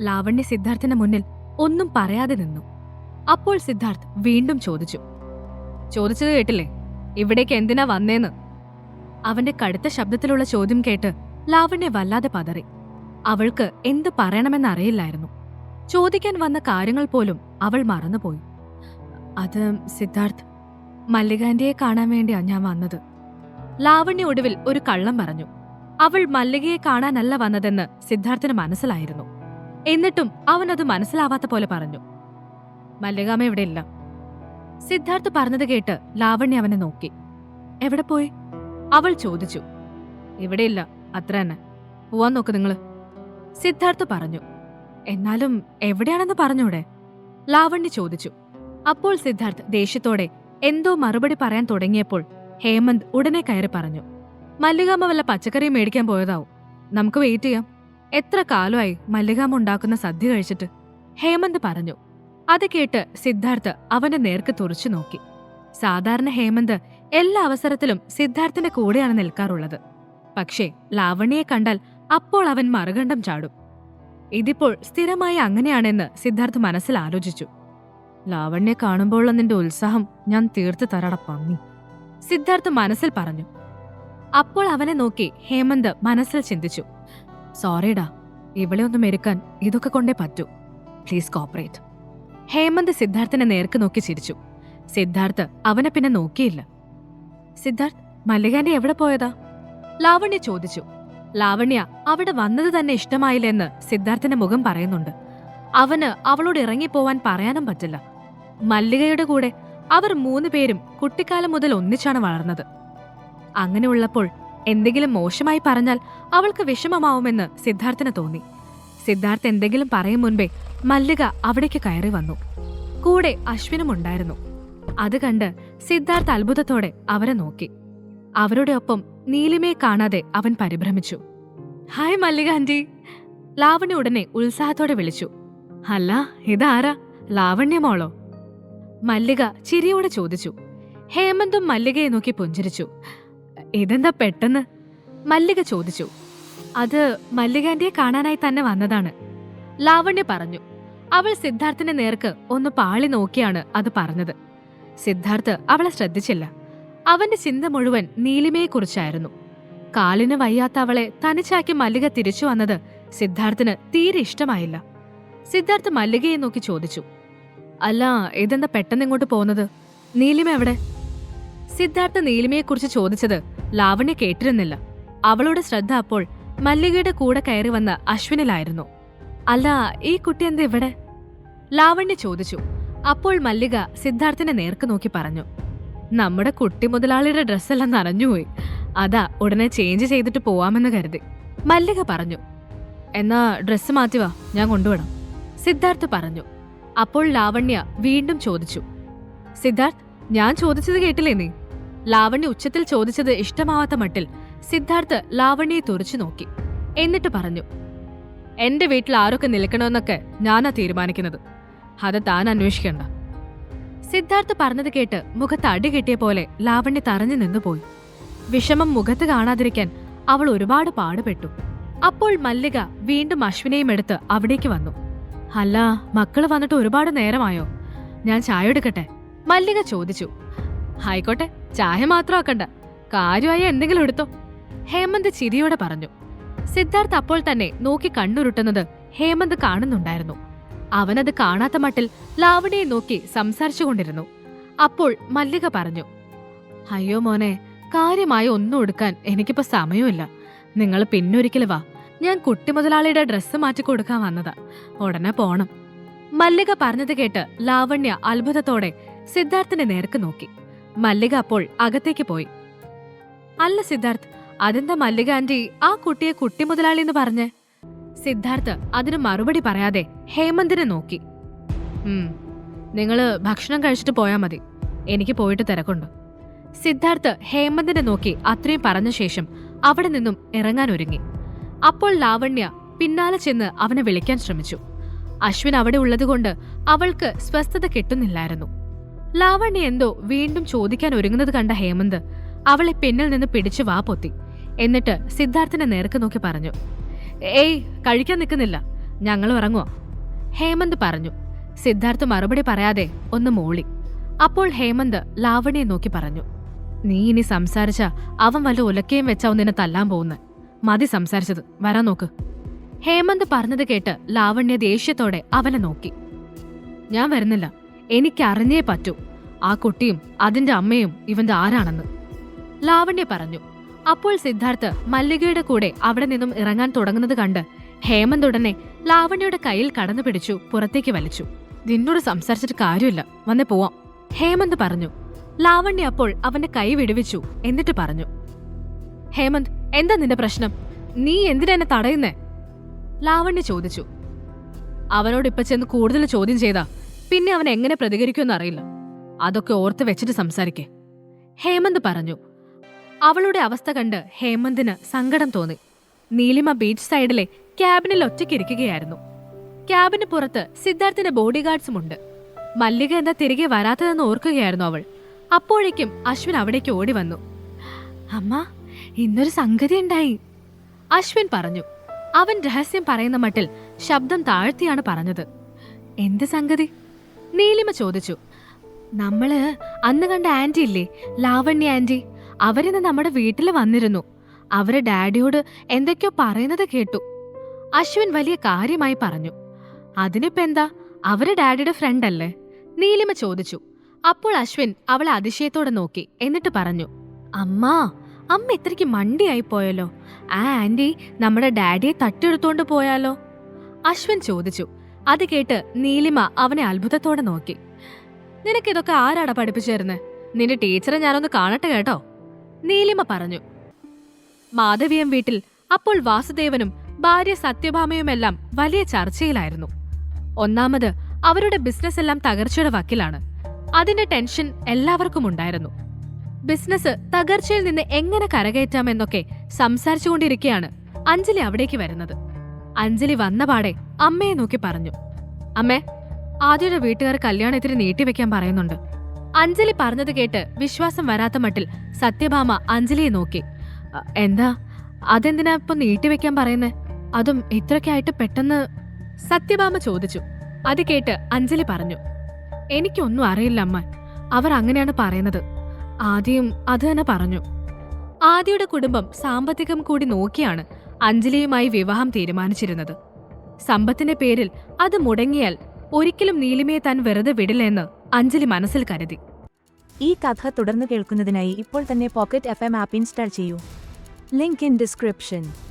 ലാവണ്യ സിദ്ധാർത്ഥിന്റെ മുന്നിൽ ഒന്നും പറയാതെ നിന്നു. അപ്പോൾ സിദ്ധാർത്ഥ് വീണ്ടും ചോദിച്ചു. ചോദിച്ചത് കേട്ടില്ലേ? ഇവിടേക്ക് എന്തിനാ വന്നേന്ന്? അവന്റെ കടുത്ത ശബ്ദത്തിലുള്ള ചോദ്യം കേട്ട് ലാവണ്യ വല്ലാതെ പതറി. അവൾക്ക് എന്ത് പറയണമെന്നറിയില്ലായിരുന്നു ചോദിക്കാൻ വന്ന കാര്യങ്ങൾ പോലും അവൾ മറന്നുപോയി. അത് സിദ്ധാർത്ഥ് മല്ലികാന്റിയെ കാണാൻ വേണ്ടിയാ ഞാൻ വന്നത്. ലാവണ്യ ഒടുവിൽ ഒരു കള്ളം പറഞ്ഞു. അവൾ മല്ലികയെ കാണാനല്ല വന്നതെന്ന് സിദ്ധാർത്ഥിന് മനസ്സിലായിരുന്നു. എന്നിട്ടും അവൻ അത് മനസ്സിലാവാത്ത പോലെ പറഞ്ഞു. മല്ലികാമ ഇവിടെയില്ല. സിദ്ധാർത്ഥ് പറഞ്ഞത് കേട്ട് ലാവണ്യ അവനെ നോക്കി. എവിടെ പോയി? അവൾ ചോദിച്ചു. ഇവിടെയില്ല. അത്ര തന്നെ. പോവാൻ നോക്ക് നിങ്ങൾ സിദ്ധാർത്ഥ് പറഞ്ഞു. എന്നാലും എവിടെയാണെന്ന് പറഞ്ഞൂടെ? ലാവണ്യ ചോദിച്ചു. അപ്പോൾ സിദ്ധാർത്ഥ് ദേഷ്യത്തോടെ എന്തോ മറുപടി പറയാൻ തുടങ്ങിയപ്പോൾ ഹേമന്ത് ഉടനെ കയറി പറഞ്ഞു. മല്ലികാമ വല്ല പച്ചക്കറി മേടിക്കാൻ പോയതാവും. നമുക്ക് വെയിറ്റ് ചെയ്യാം. എത്ര കാലമായി മല്ലികാമ ഉണ്ടാക്കുന്ന സദ്യ കഴിച്ചിട്ട്? ഹേമന്ത് പറഞ്ഞു. അത് കേട്ട് സിദ്ധാർത്ഥ് അവന്റെ നേർക്ക് തുറച്ചു നോക്കി. സാധാരണ ഹേമന്ത് എല്ലാ അവസരത്തിലും സിദ്ധാർത്ഥിന്റെ കൂടെയാണ് നിൽക്കാറുള്ളത്. പക്ഷേ ലാവണ്യയെ കണ്ടാൽ അപ്പോൾ അവൻ മറുകണ്ഠം ചാടും. ഇതിപ്പോൾ സ്ഥിരമായി അങ്ങനെയാണെന്ന് സിദ്ധാർത്ഥ് മനസ്സിൽ ആലോചിച്ചു. ലാവണ്യെ കാണുമ്പോഴുള്ള നിന്റെ ഉത്സാഹം ഞാൻ തീർത്തു തരട പന്നി. സിദ്ധാർത്ഥ് മനസ്സിൽ പറഞ്ഞു. അപ്പോൾ അവനെ നോക്കി ഹേമന്ത് മനസ്സിൽ ചിന്തിച്ചു. സോറിടാ ഇവളെ ഒന്ന് മെരുക്കാൻ ഇതൊക്കെ കൊണ്ടേ പറ്റൂ. പ്ലീസ് കോപ്പറേറ്റ് ഹേമന്ത് സിദ്ധാർത്ഥിനെ നേർക്ക് നോക്കി ചിരിച്ചു. സിദ്ധാർത്ഥ് അവനെ പിന്നെ നോക്കിയില്ല. സിദ്ധാർത്ഥ് മല്ലികാന്റെ എവിടെ പോയതാ? ലാവണ്യ ചോദിച്ചു. ലാവണ്യ അവിടെ വന്നത് തന്നെ ഇഷ്ടമായില്ലെന്ന് സിദ്ധാർത്ഥന്റെ മുഖം പറയുന്നുണ്ട്. അവന് അവളോട് ഇറങ്ങിപ്പോവാൻ പറയാനും പറ്റില്ല. മല്ലികയുടെ കൂടെ അവർ മൂന്ന് പേരും കുട്ടിക്കാലം മുതൽ ഒന്നിച്ചാണ് വളർന്നത്. അങ്ങനെയുള്ളപ്പോൾ എന്തെങ്കിലും മോശമായി പറഞ്ഞാൽ അവൾക്ക് വിഷമമാവുമെന്ന് സിദ്ധാർത്ഥിന് തോന്നി. സിദ്ധാർത്ഥ് എന്തെങ്കിലും പറയും മുൻപേ മല്ലിക അവിടേക്ക് കയറി വന്നു. കൂടെ അശ്വിനും ഉണ്ടായിരുന്നു. അത് കണ്ട് സിദ്ധാർത്ഥ് അത്ഭുതത്തോടെ അവരെ നോക്കി. അവരുടെ ഒപ്പം നീലിമയെ കാണാതെ അവൻ പരിഭ്രമിച്ചു. ഹായ് മല്ലിക ആന്റി. ലാവണ്യ ഉടനെ ഉത്സാഹത്തോടെ വിളിച്ചു. അല്ല ഇതാരാ? ലാവണ്യമോളോ മല്ലിക ചിരിയോടെ ചോദിച്ചു. ഹേമന്തും മല്ലികയെ നോക്കി പുഞ്ചിരിച്ചു. ഇതെന്താ പെട്ടെന്ന്? മല്ലിക ചോദിച്ചു. അത് മല്ലികാന്റിയെ കാണാനായി തന്നെ വന്നതാണ്. ലാവണ്യ പറഞ്ഞു അവൾ സിദ്ധാർത്ഥിന്റെ നേർക്ക് ഒന്ന് പാളി നോക്കിയാണ് അത് പറഞ്ഞത്. സിദ്ധാർത്ഥ് അവളെ ശ്രദ്ധിച്ചില്ല. അവന്റെ ചിന്ത മുഴുവൻ നീലിമയെക്കുറിച്ചായിരുന്നു. കാലിന് വയ്യാത്ത അവളെ തനിച്ചാക്കി മല്ലിക തിരിച്ചു വന്നത് സിദ്ധാർത്ഥിന് തീരെ ഇഷ്ടമായില്ല. സിദ്ധാർത്ഥ് മല്ലികയെ നോക്കി ചോദിച്ചു അല്ല ഇതെന്താ പെട്ടെന്ന് ഇങ്ങോട്ട് പോകുന്നത് നീലിമ എവിടെ? സിദ്ധാർത്ഥ് നീലിമയെക്കുറിച്ച് ചോദിച്ചത് ലാവണ്യ കേട്ടിരുന്നില്ല. അവളുടെ ശ്രദ്ധ അപ്പോൾ മല്ലികയുടെ കൂടെ കയറി വന്ന അശ്വിനിലായിരുന്നു. അല്ല ഈ കുട്ടി എന്താ ഇവിടെ? ലാവണ്യ ചോദിച്ചു. അപ്പോൾ മല്ലിക സിദ്ധാർത്ഥിനെ നേർക്ക് നോക്കി പറഞ്ഞു. നമ്മുടെ കുട്ടി മുതലാളിയുടെ ഡ്രസ്സെല്ലാം നനഞ്ഞുപോയി. അതാ ഉടനെ ചേഞ്ച് ചെയ്തിട്ട് പോവാമെന്ന് കരുതി. മല്ലിക പറഞ്ഞു. എന്നാ ഡ്രസ്സ് മാറ്റി വാ ഞാൻ കൊണ്ടുവിടാം. സിദ്ധാർത്ഥ് പറഞ്ഞു. അപ്പോൾ ലാവണ്യ വീണ്ടും ചോദിച്ചു. സിദ്ധാർത്ഥ് ഞാൻ ചോദിച്ചത് കേട്ടില്ലേ നീ? ലാവണ്യ ഉച്ചത്തിൽ ചോദിച്ചത് ഇഷ്ടമാവാത്ത മട്ടിൽ സിദ്ധാർത്ഥ് ലാവണ്യെ തുറച്ചു നോക്കി. എന്നിട്ട് പറഞ്ഞു എന്റെ വീട്ടിൽ ആരൊക്കെ നിൽക്കണമെന്നൊക്കെ ഞാനാ തീരുമാനിക്കുന്നത്. അത് താൻ അന്വേഷിക്കണ്ട. സിദ്ധാർത്ഥ് പറഞ്ഞത് കേട്ട് മുഖത്ത് അടി കിട്ടിയ പോലെ ലാവണ്യ തറഞ്ഞു നിന്നുപോയി. വിഷമം മുഖത്ത് കാണാതിരിക്കാൻ അവൾ ഒരുപാട് പാടുപെട്ടു. അപ്പോൾ മല്ലിക വീണ്ടും അശ്വിനെയും എടുത്ത് അവിടേക്ക് വന്നു. അല്ല മക്കൾ വന്നിട്ട് ഒരുപാട് നേരമായോ? ഞാൻ ചായ എടുക്കട്ടെ? മല്ലിക ചോദിച്ചു. ആയിക്കോട്ടെ ചായ മാത്രം ആക്കണ്ട കാര്യമായ എന്തെങ്കിലും എടുത്തോ. ഹേമന്ത് ചിരിയോടെ പറഞ്ഞു. സിദ്ധാർത്ഥ് അപ്പോൾ തന്നെ നോക്കി കണ്ണുരുട്ടുന്നത് ഹേമന്ത് കാണുന്നുണ്ടായിരുന്നു. അവനത് കാണാത്ത മട്ടിൽ ലാവണിയെ നോക്കി സംസാരിച്ചുകൊണ്ടിരുന്നു. അപ്പോൾ മല്ലിക പറഞ്ഞു. അയ്യോ മോനെ കാര്യമായി ഒന്നും എടുക്കാൻ എനിക്കിപ്പോ സമയമില്ല. നിങ്ങൾ പിന്നൊരിക്കൽ വാ. ഞാൻ കുട്ടി മുതലാളിയുടെ ഡ്രസ്സ് മാറ്റി കൊടുക്കാൻ വന്നതാ. ഉടനെ പോണം. മല്ലിക പറഞ്ഞത് കേട്ട് ലാവണ്യ അത്ഭുതത്തോടെ സിദ്ധാർത്ഥിന്റെ നേർക്ക് നോക്കി. മല്ലിക അപ്പോൾ അകത്തേക്ക് പോയി. അല്ല സിദ്ധാർത്ഥ് അതെന്താ മല്ലിക ആന്റി ആ കുട്ടിയെ കുട്ടി മുതലാളി എന്ന് പറഞ്ഞ്? സിദ്ധാർത്ഥ് അതിന് മറുപടി പറയാതെ ഹേമന്തിനെ നോക്കി. ഉം നിങ്ങൾ ഭക്ഷണം കഴിച്ചിട്ട് പോയാ മതി. എനിക്ക് പോയിട്ട് തിരക്കുണ്ട്. സിദ്ധാർത്ഥ് ഹേമന്തിനെ നോക്കി അത്രയും പറഞ്ഞ ശേഷം അവിടെ നിന്നും ഇറങ്ങാൻ ഒരുങ്ങി. അപ്പോൾ ലാവണ്യ പിന്നാലെ ചെന്ന് അവനെ വിളിക്കാൻ ശ്രമിച്ചു. അശ്വിൻ അവിടെ ഉള്ളതുകൊണ്ട് അവൾക്ക് സ്വസ്ഥത കിട്ടുന്നില്ലായിരുന്നു. ലാവണ്യ എന്തോ വീണ്ടും ചോദിക്കാൻ ഒരുങ്ങുന്നത് കണ്ട ഹേമന്ത് അവളെ പിന്നിൽ നിന്ന് പിടിച്ചു വാ പൊത്തി. എന്നിട്ട് സിദ്ധാർത്ഥിനെ നേർക്ക് നോക്കി പറഞ്ഞു. ഏയ് കഴിക്കാൻ നിൽക്കുന്നില്ല. ഞങ്ങൾ ഇറങ്ങുവോ ഹേമന്ത് പറഞ്ഞു. സിദ്ധാർത്ഥ് മറുപടി പറയാതെ ഒന്ന് മൂളി. അപ്പോൾ ഹേമന്ത് ലാവണ്യെ നോക്കി പറഞ്ഞു. നീ ഇനി സംസാരിച്ച അവൻ വല്ല ഉലക്കയും വെച്ചാവും നിന്നെ തല്ലാൻ പോകുന്നത് മതി സംസാരിച്ചത്. വരാൻ നോക്ക്. ഹേമന്ത് പറഞ്ഞത് കേട്ട് ലാവണ്യ ദേഷ്യത്തോടെ അവനെ നോക്കി. ഞാൻ വരുന്നില്ല. എനിക്ക് അറിഞ്ഞേ പറ്റൂ. ആ കുട്ടിയും അതിന്റെ അമ്മയും ഇവന്റെ ആരാണെന്ന്. ലാവണ്യ പറഞ്ഞു. അപ്പോൾ സിദ്ധാർത്ഥ് മല്ലികയുടെ കൂടെ അവിടെ നിന്നും ഇറങ്ങാൻ തുടങ്ങുന്നത് കണ്ട് ഹേമന്ത് ഉടനെ ലാവണ്യയുടെ കയ്യിൽ കടന്നു പിടിച്ചു പുറത്തേക്ക് വലിച്ചു. നിന്നോട് സംസാരിച്ചിട്ട് കാര്യമില്ല. വന്നേ പോവാം. ഹേമന്ത് പറഞ്ഞു. ലാവണ്യ അപ്പോൾ അവന്റെ കൈ വിടുവിച്ചു എന്നിട്ട് പറഞ്ഞു. ഹേമന്ത് എന്താ നിന്റെ പ്രശ്നം? നീ എന്തിനാ എന്നെ തടയുന്നേ? ലാവണ്യ ചോദിച്ചു. അവനോട് ഇപ്പൊ ചെന്ന് കൂടുതൽ ചോദ്യം ചെയ്താ പിന്നെ അവൻ എങ്ങനെ പ്രതികരിക്കുമെന്ന് അറിയില്ല. അതൊക്കെ ഓർത്ത് വെച്ചിട്ട് സംസാരിക്കേ. ഹേമന്ത് പറഞ്ഞു. അവളുടെ അവസ്ഥ കണ്ട് ഹേമന്തിന് സങ്കടം തോന്നി. നീലിമ ബീച്ച് സൈഡിലെ ക്യാബിനിൽ ഒറ്റയ്ക്കിരിക്കുകയായിരുന്നു ക്യാബിന് പുറത്ത് സിദ്ധാർത്ഥിന്റെ ബോഡി ഗാർഡ്സും ഉണ്ട്. മല്ലിക എന്താ തിരികെ വരാത്തതെന്ന് ഓർക്കുകയായിരുന്നു അവൾ. അപ്പോഴേക്കും അശ്വിൻ അവിടേക്ക് ഓടി വന്നു. അമ്മ ഇന്നൊരു സംഗതി ഉണ്ടായി. അശ്വിൻ പറഞ്ഞു. അവൻ രഹസ്യം പറയുന്ന മട്ടിൽ ശബ്ദം താഴ്ത്തിയാണ് പറഞ്ഞത്. എന്ത് സംഗതി? നീലിമ ചോദിച്ചു നമ്മൾ അന്ന് കണ്ട ആന്റി ഇല്ലേ? ലാവണ്യ ആന്റി. അവരിന്ന് നമ്മുടെ വീട്ടിൽ വന്നിരുന്നു. അവരെ ഡാഡിയോട് എന്തൊക്കെയോ പറയുന്നത് കേട്ടു. അശ്വിൻ വലിയ കാര്യമായി പറഞ്ഞു അതിനിപ്പോ എന്താ? അവർ ഡാഡിയുടെ ഫ്രണ്ട് അല്ലേ? നീലിമ ചോദിച്ചു. അപ്പോൾ അശ്വിൻ അവളെ അതിശയത്തോടെ നോക്കി എന്നിട്ട് പറഞ്ഞു അമ്മാ അമ്മ ഇത്രയ്ക്ക് മണ്ടിയായി പോയല്ലോ. ആ ആന്റി നമ്മുടെ ഡാഡിയെ തട്ടിയെടുത്തോണ്ട് പോയാലോ? അശ്വിൻ ചോദിച്ചു അത് കേട്ട് നീലിമ അവനെ അത്ഭുതത്തോടെ നോക്കി. നിനക്കിതൊക്കെ ആരാടാ പഠിപ്പിച്ചേരുന്നത് നിന്റെ ടീച്ചറെ ഞാനൊന്ന് കാണട്ടെ കേട്ടോ? നീലിമ പറഞ്ഞു. മാധവിയം വീട്ടിൽ അപ്പോൾ വാസുദേവനും ഭാര്യ സത്യഭാമയുമെല്ലാം വലിയ ചർച്ചയിലായിരുന്നു. ഒന്നാമത് അവരുടെ ബിസിനസ് എല്ലാം തകർച്ചയുടെ വക്കിലാണ്. അതിന്റെ ടെൻഷൻ എല്ലാവർക്കും ഉണ്ടായിരുന്നു. ബിസിനസ് തകർച്ചയിൽ നിന്ന് എങ്ങനെ കരകയറ്റാമെന്നൊക്കെ സംസാരിച്ചുകൊണ്ടിരിക്കെയാണ് അഞ്ജലി അവിടേക്ക് വരുന്നത്. അഞ്ജലി വന്ന വന്നപാടെ അമ്മയെ നോക്കി പറഞ്ഞു. അമ്മേ ആദ്യയുടെ വീട്ടുകാർ കല്യാണം ഇത്തിരി നീട്ടിവെക്കാൻ പറയുന്നുണ്ട്. അഞ്ജലി പറഞ്ഞത് കേട്ട് വിശ്വാസം വരാത്ത മട്ടിൽ സത്യഭാമ അഞ്ജലിയെ നോക്കി. "അ, എന്താ? അതെന്തിനാ ഇപ്പൊ നീട്ടിവെക്കാൻ പറയുന്നേ? അതും ഇത്രയ്ക്കായിട്ട് പെട്ടെന്ന് സത്യഭാമ ചോദിച്ചു. അത് കേട്ട് അഞ്ജലി പറഞ്ഞു. എനിക്കൊന്നും അറിയില്ല അമ്മ. അവർ അങ്ങനെയാണ് പറയുന്നത്. ആദ്യം അത് തന്നെ പറഞ്ഞു. ആദ്യയുടെ കുടുംബം സാമ്പത്തികം കൂടി നോക്കിയാണ് അഞ്ജലിയുമായി വിവാഹം തീരുമാനിച്ചിരുന്നത്. സമ്പത്തിന്റെ പേരിൽ അത് മുടങ്ങിയാൽ ഒരിക്കലും നീലിമയെ താൻ വെറുതെ വിടില്ലെന്ന് അഞ്ജലി മനസ്സിൽ കരുതി. ഈ കഥ തുടർന്ന് കേൾക്കുന്നതിനായി ഇപ്പോൾ തന്നെ pocket F M app install ചെയ്യൂ. Link in description.